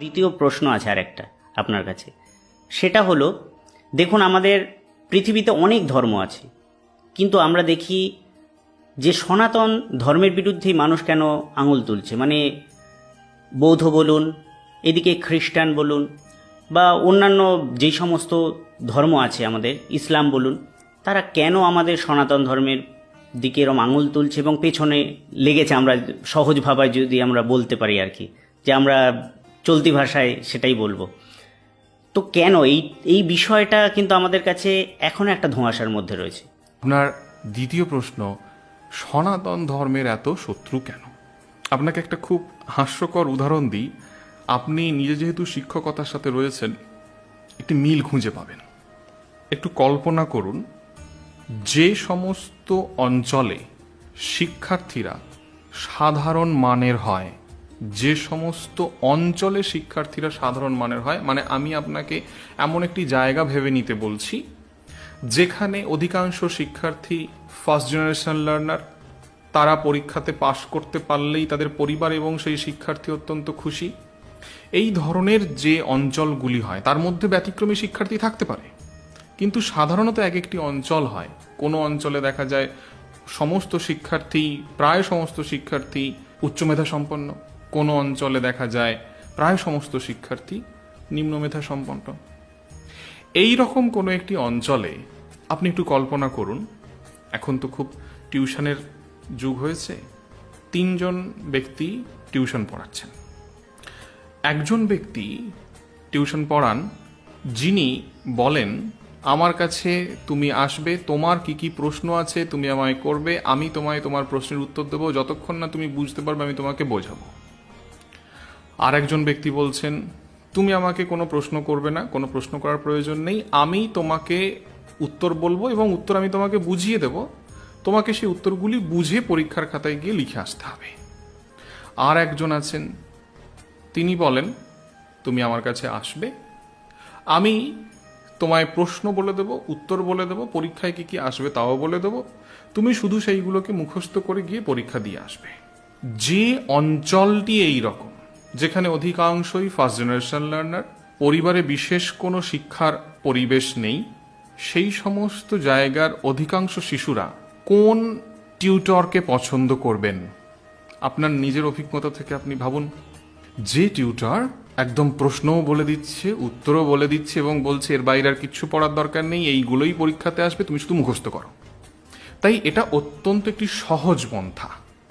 দ্বিতীয় প্রশ্ন আছে আর একটা আপনার কাছে। সেটা হলো, দেখুন আমাদের পৃথিবীতে অনেক ধর্ম আছে, কিন্তু আমরা দেখি যে সনাতন ধর্মের বিরুদ্ধেই মানুষ কেন আঙুল তুলছে? মানে বৌদ্ধ বলুন, এদিকে খ্রিস্টান বলুন, বা অন্যান্য যেই সমস্ত ধর্ম আছে আমাদের, ইসলাম বলুন, তারা কেন আমাদের সনাতন ধর্মের দিকে এরম আঙুল তুলছে এবং পেছনে লেগেছে আমরা সহজভাবে যদি আমরা বলতে পারি আর কি, যে আমরা চলতি ভাষায় সেটাই বলব। তো কেন? এই এই বিষয়টা কিন্তু আমাদের কাছে এখনও একটা ধোঁয়াশার মধ্যে রয়েছে। আপনার দ্বিতীয় প্রশ্ন, সনাতন ধর্মের এত শত্রু কেন? আপনাকে একটা খুব হাস্যকর উদাহরণ দিই। আপনি নিজে যেহেতু শিক্ষকতার সাথে রয়েছেন, একটি মিল খুঁজে পাবেন। একটু কল্পনা করুন, যে সমস্ত অঞ্চলে শিক্ষার্থীরা সাধারণ মানের হয় যে সমস্ত অঞ্চলে শিক্ষার্থীরা সাধারণ মানের হয় মানে আমি আপনাকে এমন একটি জায়গা ভেবে নিতে বলছি, যেখানে অধিকাংশ শিক্ষার্থী ফার্স্ট জেনারেশন লার্নার তারা পরীক্ষাতে পাশ করতে পারলেই তাদের পরিবার এবং সেই শিক্ষার্থী অত্যন্ত খুশি। এই ধরনের যে অঞ্চলগুলি হয়, তার মধ্যে ব্যতিক্রমী শিক্ষার্থী থাকতে পারে। কিন্তু সাধারণত এক একটি অঞ্চল হয়। কোনো অঞ্চলে দেখা যায় সমস্ত শিক্ষার্থী, প্রায় সমস্ত শিক্ষার্থী উচ্চ মেধা সম্পন্ন। কোনো অঞ্চলে দেখা যায় প্রায় সমস্ত শিক্ষার্থী নিম্ন মেধা সম্পন্ন। এই রকম কোনো একটি অঞ্চলে আপনি একটু কল্পনা করুন, এখন তো খুব টিউশনের যুগ হয়েছে, তিনজন ব্যক্তি টিউশন পড়াচ্ছেন। একজন ব্যক্তি টিউশন পড়ান, যিনি বলেন, আমার কাছে তুমি আসবে, তোমার কি কি প্রশ্ন আছে, তুমি আমায় করবে, আমি তোমায় তোমার প্রশ্নের উত্তর দেবো, যতক্ষণ না তুমি বুঝতে পারবে আমি তোমাকে বোঝাবো। আর একজন ব্যক্তি বলছেন, তুমি আমাকে কোনো প্রশ্ন করবে না, কোনো প্রশ্ন করার প্রয়োজন নেই। আমি তোমাকে উত্তর বলব এবং উত্তর আমি তোমাকে বুঝিয়ে দেব। তোমাকে সেই উত্তরগুলি বুঝে পরীক্ষার খাতায় গিয়ে লিখে আসতে হবে। আর একজন আছেন, তিনি বলেন, তুমি আমার কাছে আসবে। আমি তোমায় প্রশ্ন বলে দেব, উত্তর বলে দেব, পরীক্ষায় কি কি আসবে তাও বলে দেব। তুমি শুধু সেইগুলোকে মুখস্থ করে গিয়ে পরীক্ষা দিয়ে আসবে। যে অঞ্চলটি এই রকম যেখানে অধিকাংশই ফার্স্ট জেনারেশন লার্নার পরিবারে বিশেষ কোনো শিক্ষার পরিবেশ নেই, সেই সমস্ত জায়গার অধিকাংশ শিশুরা কোন টিউটরকে পছন্দ করবেন? আপনার নিজের অভিজ্ঞতা থেকে আপনি ভাবুন। যে টিউটর একদম প্রশ্নও বলে দিচ্ছে, উত্তরও বলে দিচ্ছে এবং বলছে, এর বাইরে আর কিচ্ছু পড়ার দরকার নেই, এইগুলোই পরীক্ষাতে আসবে, তুমি শুধু মুখস্থ করো। তাই এটা অত্যন্ত একটি সহজ পন্থা।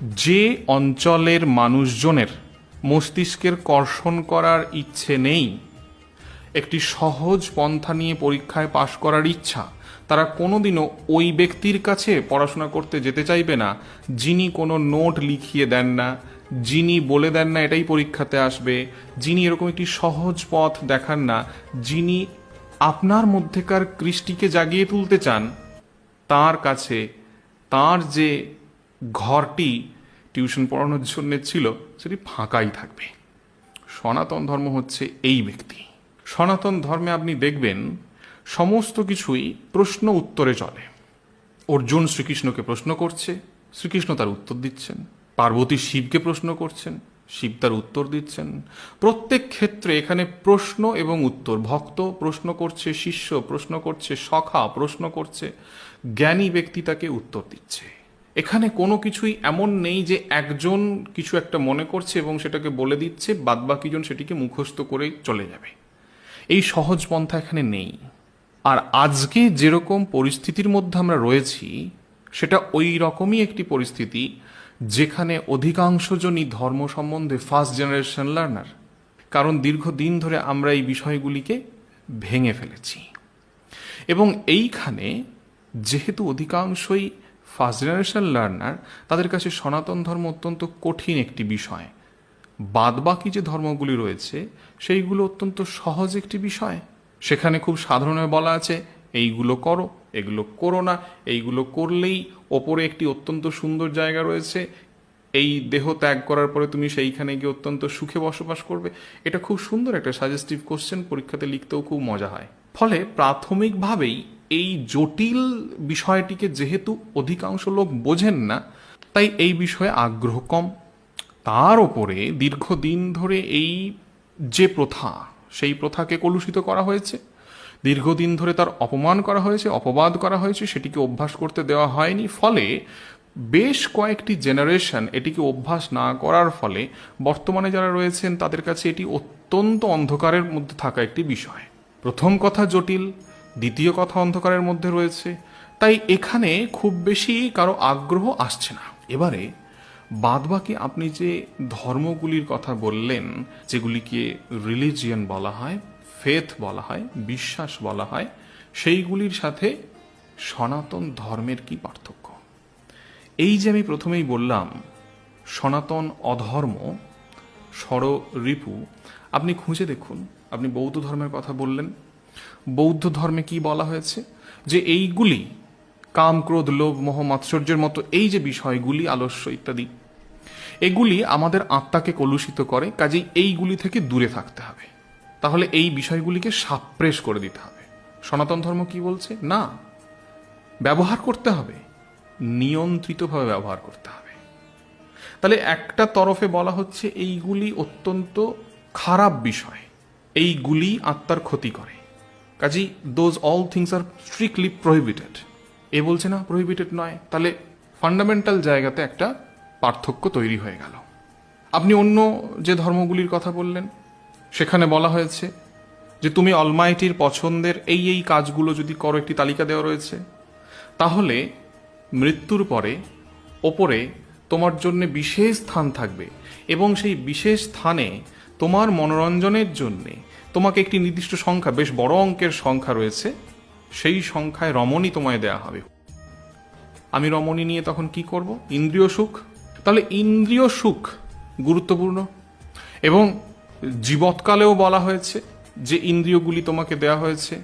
যে অঞ্চলের মানুষজনের মস্তিষ্কের কর্ষণ করার ইচ্ছে নেই। একটি সহজ পন্থা নিয়ে পরীক্ষায় পাশ করার ইচ্ছা, তারা কোনোদিনও ওই ব্যক্তির কাছে পড়াশোনা করতে যেতে চাইবে না, যিনি কোনো নোট লিখিয়ে দেন না, যিনি বলে দেন না এটাই পরীক্ষাতে আসবে, যিনি এরকম একটি সহজ পথ দেখান না, যিনি আপনার মধ্যেকার কৃষ্টিকে জাগিয়ে তুলতে চান, তার কাছে তার যে ঘরটি টিউশন পড়ানোর জন্য ছিল, সেটি ফাঁকাই থাকবে। সনাতন ধর্ম হচ্ছে এই ব্যক্তি। সনাতন ধর্মে আপনি দেখবেন, সমস্ত কিছুই প্রশ্ন উত্তরে চলে। অর্জুন শ্রীকৃষ্ণকে প্রশ্ন করছে, শ্রীকৃষ্ণ তার উত্তর দিচ্ছেন। পার্বতী শিবকে প্রশ্ন করছেন, শিব তার উত্তর দিচ্ছেন। প্রত্যেক ক্ষেত্রে এখানে প্রশ্ন এবং উত্তর, ভক্ত প্রশ্ন করছে, শিষ্য প্রশ্ন করছে, সখা প্রশ্ন করছে, জ্ঞানী ব্যক্তি তাকে উত্তর দিচ্ছে। এখানে কোনো কিছুই এমন নেই যে একজন কিছু একটা মনে করছে এবং সেটাকে বলে দিচ্ছে, বাদবাকিজন সেটিকে মুখস্থ করে চলে যাবে। এই সহজ পন্থা এখানে নেই। আর আজকে যেরকম পরিস্থিতির মধ্যে আমরা রয়েছি, সেটা ওই রকমই একটি পরিস্থিতি যেখানে অধিকাংশজনই ধর্ম সম্বন্ধে ফার্স্ট জেনারেশন লার্নার কারণ দীর্ঘদিন ধরে আমরা এই বিষয়গুলিকে ভেঙে ফেলেছি। এবং এইখানে যেহেতু অধিকাংশই ফার্স্ট জেনারেশন লার্নার তাদের কাছে সনাতন ধর্ম অত্যন্ত কঠিন একটি বিষয়। বাদবাকি যে ধর্মগুলি রয়েছে, সেইগুলো অত্যন্ত সহজ একটি বিষয়। সেখানে খুব সাধারণভাবে বলা আছে, এইগুলো করো, এগুলো করো না, এইগুলো করলেই ওপরে একটি অত্যন্ত সুন্দর জায়গা রয়েছে। এই দেহ ত্যাগ করার পরে তুমি সেইখানে গিয়ে অত্যন্ত সুখে বসবাস করবে। এটা খুব সুন্দর একটা সাজেস্টিভ কোশ্চেন পরীক্ষাতে লিখতেও খুব মজা হয়। ফলে প্রাথমিকভাবেই এই জটিল বিষয়টিকে যেহেতু অধিকাংশ লোক বোঝেন না, তাই এই বিষয়ে আগ্রহ কম। তার ওপরে দীর্ঘদিন ধরে এই যে প্রথা, সেই প্রথাকে কলুষিত করা হয়েছে, দীর্ঘদিন ধরে তার অপমান করা হয়েছে, অপবাদ করা হয়েছে, সেটিকে অভ্যাস করতে দেওয়া হয়নি, ফলে বেশ কয়েকটি জেনারেশন এটিকে অভ্যাস না করার ফলে বর্তমানে যারা রয়েছেন তাদের কাছে এটি অত্যন্ত অন্ধকারের মধ্যে থাকা একটি বিষয়। প্রথম কথা জটিল দ্বিতীয় কথা অন্ধকারের মধ্যে রয়েছে। তাই এখানে খুব বেশি কারও আগ্রহ আসছে না। এবারে বাদবাকি আপনি যে ধর্মগুলির কথা বললেন, যেগুলিকে রিলিজিয়ন বলা হয় ফেথ বলা হয়, বিশ্বাস বলা হয়, সেইগুলির সাথে সনাতন ধর্মের কি পার্থক্য? এই যে আমি প্রথমেই বললাম, সনাতন অধর্ম ষড় রিপু আপনি খুঁজে দেখুন। আপনি বৌদ্ধ ধর্মের কথা বললেন বৌদ্ধ ধর্মে কি বলা হয়েছে? যে এইগুলি কাম, ক্রোধ, লোভ, মোহ, মাৎসর্যের মতো এই যে বিষয়গুলি, আলস্য ইত্যাদি, এগুলি আমাদের আত্মাকে কলুষিত করে, কাজেই এইগুলি থেকে দূরে থাকতে হবে। তাহলে এই বিষয়গুলিকে সাপ্রেস করে দিতে হবে। সনাতন ধর্ম কি বলছে? না। ব্যবহার করতে হবে। নিয়ন্ত্রিতভাবে ব্যবহার করতে হবে। তাহলে একটা তরফে বলা হচ্ছে এইগুলি অত্যন্ত খারাপ বিষয়। এইগুলি আত্মার ক্ষতি করে। কাজেই those all things are strictly prohibited এ বলছে না প্রহিবিটেড নয়। তাহলে ফান্ডামেন্টাল জায়গাতে একটা পার্থক্য তৈরি হয়ে গেল। আপনি অন্য যে ধর্মগুলির কথা বললেন, সেখানে বলা হয়েছে যে তুমি অলমাইটির পছন্দের এই এই কাজগুলো যদি করো, একটি তালিকা দেওয়া রয়েছে, তাহলে মৃত্যুর পরে ওপরে তোমার জন্য বিশেষ স্থান থাকবে এবং সেই বিশেষ স্থানে তোমার মনোরঞ্জনের জন্যে তোমাকে একটি নির্দিষ্ট সংখ্যা, বেশ বড় অঙ্কের সংখ্যা রয়েছে, সেই সংখ্যায় রমণী তোমায় দেয়া হবে। আমি রমণী নিয়ে তখন কি করব? ইন্দ্রিয় সুখ। তাহলে ইন্দ্রিয় সুখ গুরুত্বপূর্ণ। এবং জীবৎকালেও বলা হয়েছে যে ইন্দ্রিয়গুলি তোমাকে দেয়া হয়েছে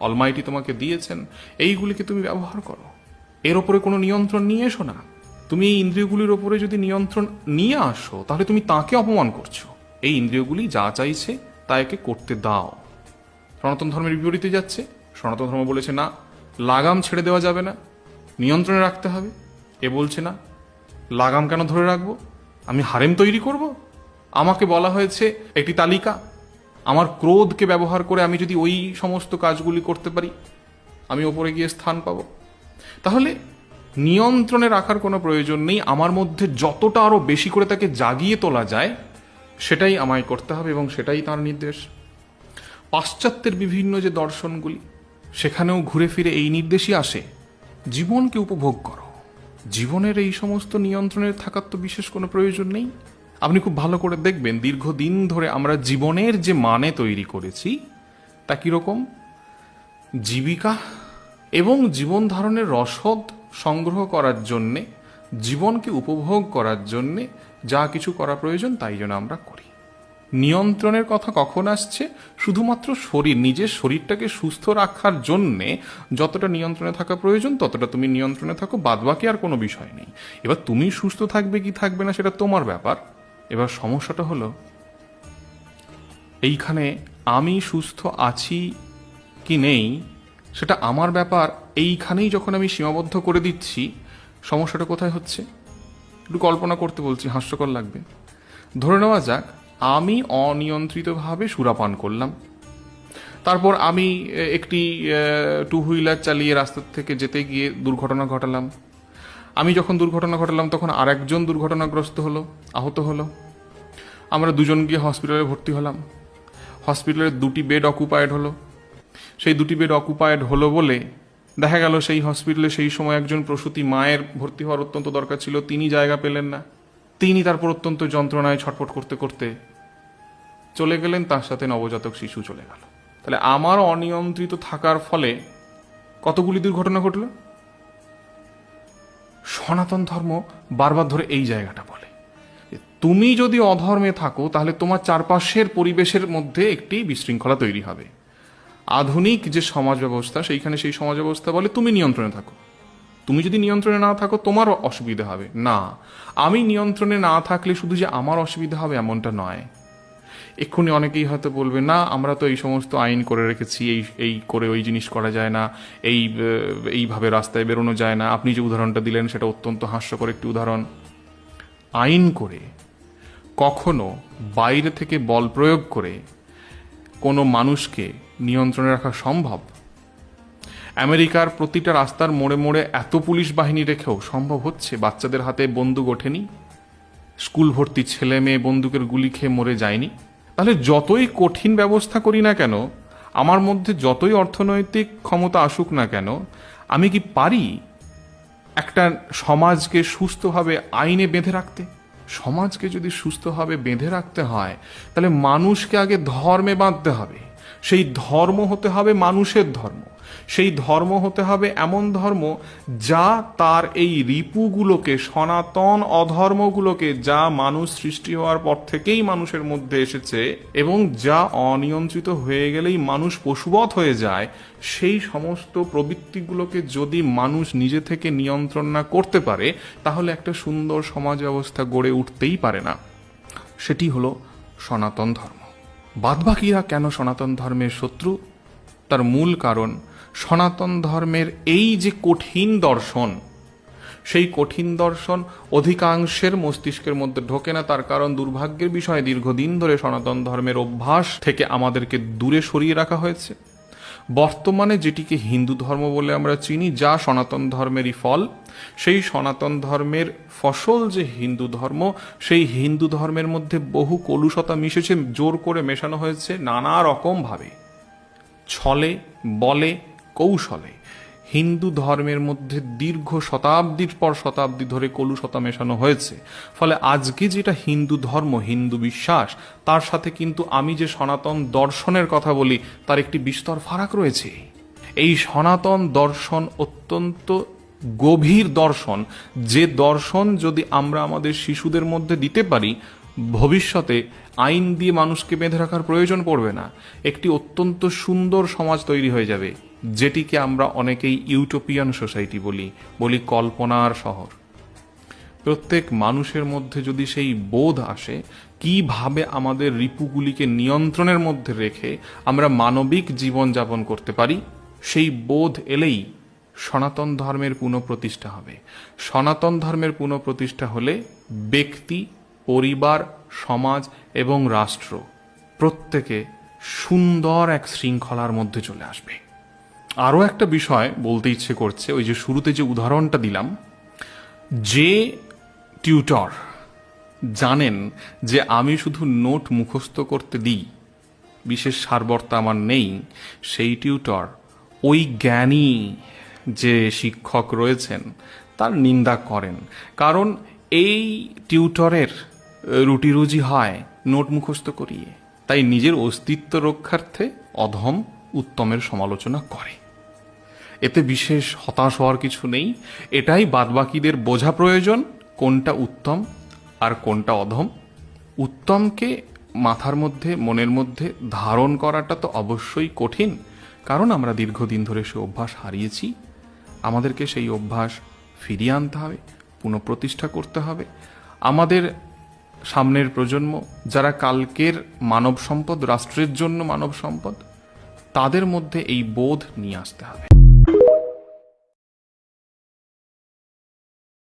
অলমাইটি তোমাকে দিয়েছেন, এইগুলিকে তুমি ব্যবহার করো। এর ওপরে কোনো নিয়ন্ত্রণ নিয়ে এসো না। তুমি এই ইন্দ্রিয়গুলির ওপরে যদি নিয়ন্ত্রণ নিয়ে আসো, তাহলে তুমি তাকে অপমান করছ। এই ইন্দ্রিয়গুলি যা চাইছে তা একে করতে দাও। সনাতন ধর্মের বিপরীতে যাচ্ছে। সনাতন ধর্ম বলেছে, না, লাগাম ছেড়ে দেওয়া যাবে না। নিয়ন্ত্রণে রাখতে হবে। এ বলছে, না, লাগাম কেন ধরে রাখব? আমি হারেম তৈরি করব? আমাকে বলা হয়েছে একটি তালিকা। আমার ক্রোধকে ব্যবহার করে আমি যদি ওই সমস্ত কাজগুলি করতে পারি, আমি ওপরে গিয়ে স্থান পাবো। তাহলে নিয়ন্ত্রণে রাখার কোনো প্রয়োজন নেই। আমার মধ্যে যতটা আরও বেশি করে তাকে জাগিয়ে তোলা যায় সেটাই আমায় করতে হবে এবং সেটাই তার নির্দেশ। পাশ্চাত্যের বিভিন্ন যে দর্শনগুলি, সেখানেও ঘুরে ফিরে এই নির্দেশই আসে, জীবনকে উপভোগ করো। জীবনের এই সমস্ত নিয়ন্ত্রণের থাকার তো বিশেষ কোনো প্রয়োজন নেই। আপনি খুব ভালো করে দেখবেন, দীর্ঘদিন ধরে আমরা জীবনের যে মানে তৈরি করেছি, তা কীরকম? জীবিকা এবং জীবন ধারণের রসদ সংগ্রহ করার জন্যে জীবনকে উপভোগ করার জন্যে যা কিছু করা প্রয়োজন তাই জন্য আমরা করি। নিয়ন্ত্রণের কথা কখন আসছে? শুধুমাত্র শরীর, নিজের শরীরটাকে সুস্থ রাখার জন্যে যতটা নিয়ন্ত্রণে থাকা প্রয়োজন, ততটা তুমি নিয়ন্ত্রণে থাকো, বাদবাকি আর কোনো বিষয় নেই। এবার তুমি সুস্থ থাকবে কি থাকবে না সেটা তোমার ব্যাপার। এবার সমস্যাটা হলো, এইখানে আমি সুস্থ আছি কি নেই সেটা আমার ব্যাপার, এইখানেই যখন আমি সীমাবদ্ধ করে দিচ্ছি সমস্যাটা কোথায় হচ্ছে? একটু কল্পনা করতে বলছি, হাস্যকর লাগবে। ধরে নেওয়া যাক, আমি অনিয়ন্ত্রিতভাবে সুরাপান করলাম। তারপর আমি একটি টু হুইলার চালিয়ে রাস্তা থেকে যেতে গিয়ে দুর্ঘটনা ঘটালাম। আমি যখন দুর্ঘটনা ঘটালাম, তখন আরেকজন দুর্ঘটনাগ্রস্ত হলো, আহত হলো। আমরা দুজন গিয়ে হসপিটালে ভর্তি হলাম। হসপিটালের দুটি বেড অকুপায়েড হলো। সেই দুটি বেড অকুপায়েড হলো বলে দেখা গেল সেই হসপিটালে সেই সময় একজন প্রসূতি মায়ের ভর্তি হওয়ার অত্যন্ত দরকার ছিল, তিনি জায়গা পেলেন না। তিনি তারপর অত্যন্ত যন্ত্রণায় ছটফট করতে করতে চলে গেলেন, তার সাথে নবজাতক শিশু চলে গেল। তাহলে আমার অনিয়ন্ত্রিত থাকার ফলে কতগুলি দুর্ঘটনা ঘটল? সনাতন ধর্ম বারবার ধরে এই জায়গাটা বলে তুমি যদি অধর্মে থাকো, তাহলে তোমার চারপাশের পরিবেশের মধ্যে একটি বিশৃঙ্খলা তৈরি হবে। আধুনিক যে সমাজ ব্যবস্থা, সেইখানে সেই সমাজ ব্যবস্থা বলে তুমি নিয়ন্ত্রণে থাকো। তুমি যদি নিয়ন্ত্রণে না থাকো, তোমারও অসুবিধা হবে। না, আমি নিয়ন্ত্রণে না থাকলে শুধু যে আমার অসুবিধা হবে এমনটা নয়। এক্ষুনি অনেকেই হয়তো বলবে, না, আমরা তো এই সমস্ত আইন করে রেখেছি, এই এই করে ওই জিনিস করা যায় না, এই এইভাবে রাস্তায় বেরোনো যায় না। আপনি যে উদাহরণটা দিলেন, সেটা অত্যন্ত হাস্যকর একটি উদাহরণ। আইন করে কখনো বাইরে থেকে বল প্রয়োগ করে কোনো মানুষকে নিয়ন্ত্রণে রাখা সম্ভব? আমেরিকার প্রতিটা রাস্তার মোড়ে মোড়ে এত পুলিশ বাহিনী রেখেও সম্ভব হচ্ছে বাচ্চাদের হাতে বন্দুক ওঠেনি? স্কুল ভর্তি ছেলে মেয়ে বন্দুকের গুলি খেয়ে মরে যায়নি? তাহলে যতই কঠিন ব্যবস্থা করি না কেন, আমার মধ্যে যতই অর্থনৈতিক ক্ষমতা আসুক না কেন, আমি কি পারি একটা সমাজকে সুস্থভাবে আইনে বেঁধে রাখতে? সমাজকে যদি সুস্থভাবে বেঁধে রাখতে হয়, তাহলে মানুষকে আগে ধর্মে বাঁধতে হবে। সেই ধর্ম হতে হবে মানুষের ধর্ম। সেই ধর্ম হতে হবে এমন ধর্ম যা তার এই রিপুগুলোকে, সনাতন অধর্মগুলোকে, যা মানুষ সৃষ্টি হওয়ার পর থেকেই মানুষের মধ্যে এসেছে এবং যা অনিয়ন্ত্রিত হয়ে গেলেই মানুষ পশুবৎ হয়ে যায়, সেই সমস্ত প্রবৃত্তিগুলোকে যদি মানুষ নিজে থেকে নিয়ন্ত্রণ না করতে পারে, তাহলে একটা সুন্দর সমাজ ব্যবস্থা গড়ে উঠতেই পারে না। সেটি হলো সনাতন ধর্ম। বাদবাকিরা কেন সনাতন ধর্মের শত্রু? তার মূল কারণ, সনাতন ধর্মের এই যে কঠিন দর্শন, সেই কঠিন দর্শন অধিকাংশের মস্তিষ্কের মধ্যে ঢোকে না, তার কারণ দুর্ভাগ্যের বিষয়ে, দীর্ঘদিন ধরে সনাতন ধর্মের অভ্যাস থেকে আমাদেরকে দূরে সরিয়ে রাখা হয়েছে। বর্তমানে যেটিকে হিন্দু ধর্ম বলে আমরা চিনি, যা সনাতন ধর্মেরই ফল, সেই সনাতন ধর্মের ফসল যে হিন্দু ধর্ম, সেই হিন্দু ধর্মের মধ্যে বহু কলুষতা মিশেছে, জোর করে মেশানো হয়েছে নানা রকমভাবে ছলে, বলে, কৌশলে। হিন্দু ধর্মের মধ্যে দীর্ঘ শতাব্দীর পর শতাব্দী ধরে কলুষতা মেশানো হয়েছে। ফলে আজকে যেটা হিন্দু ধর্ম, হিন্দু বিশ্বাস, তার সাথে কিন্তু আমি যে সনাতন দর্শনের কথা বলি, তার একটি বিস্তর ফারাক রয়েছে। এই সনাতন দর্শন অত্যন্ত গভীর দর্শন। যে দর্শন যদি আমরা আমাদের শিশুদের মধ্যে দিতে পারি, ভবিষ্যতে আইন দিয়ে মানুষকে বেঁধে রাখার প্রয়োজন পড়বে না। একটি অত্যন্ত সুন্দর সমাজ তৈরি হয়ে যাবে। যেটিকে আমরা অনেকেই ইউটোপিয়ান সোসাইটি বলি বলি কল্পনার শহর। প্রত্যেক মানুষের মধ্যে যদি সেই বোধ আসে, কীভাবে আমাদের রিপুগুলিকে নিয়ন্ত্রণের মধ্যে রেখে আমরা মানবিক জীবন যাপন করতে পারি, সেই বোধ এলেই সনাতন ধর্মের পুনঃপ্রতিষ্ঠা হবে। সনাতন ধর্মের পুনঃপ্রতিষ্ঠা হলে ব্যক্তি, পরিবার, সমাজ এবং রাষ্ট্র প্রত্যেকে সুন্দর এক শৃঙ্খলার মধ্যে চলে আসবে। আরও একটা বিষয় বলতে ইচ্ছে করছে, ওই যে শুরুতে যে উদাহরণটা দিলাম, যে টিউটর জানেন যে আমি শুধু নোট মুখস্থ করতে দিই, বিশেষ সারবর্তা আমার নেই, সেই টিউটর ওই জ্ঞানী যে শিক্ষক রয়েছেন, তার নিন্দা করেন। কারণ এই টিউটরের রুটি রুজি হয় নোট মুখস্থ করিয়ে, তাই নিজের অস্তিত্ব রক্ষার্থে অধম উত্তমের সমালোচনা করে। এতে বিশেষ হতাশ হওয়ার কিছু নেই। এটাই বাদবাকিদের বোঝা প্রয়োজন, কোনটা উত্তম আর কোনটা অধম। উত্তমকে মাথার মধ্যে, মনের মধ্যে ধারণ করাটা তো অবশ্যই কঠিন, কারণ আমরা দীর্ঘদিন ধরে সে অভ্যাস হারিয়েছি। আমাদেরকে সেই অভ্যাস ফিরিয়ে আনতে হবে, পুনঃপ্রতিষ্ঠা করতে হবে। আমাদের সামনের প্রজন্ম, যারা কালকের মানব সম্পদ, রাষ্ট্রের জন্য মানব সম্পদ, তাদের মধ্যে এই বোধ নিয়ে আসতে হবে।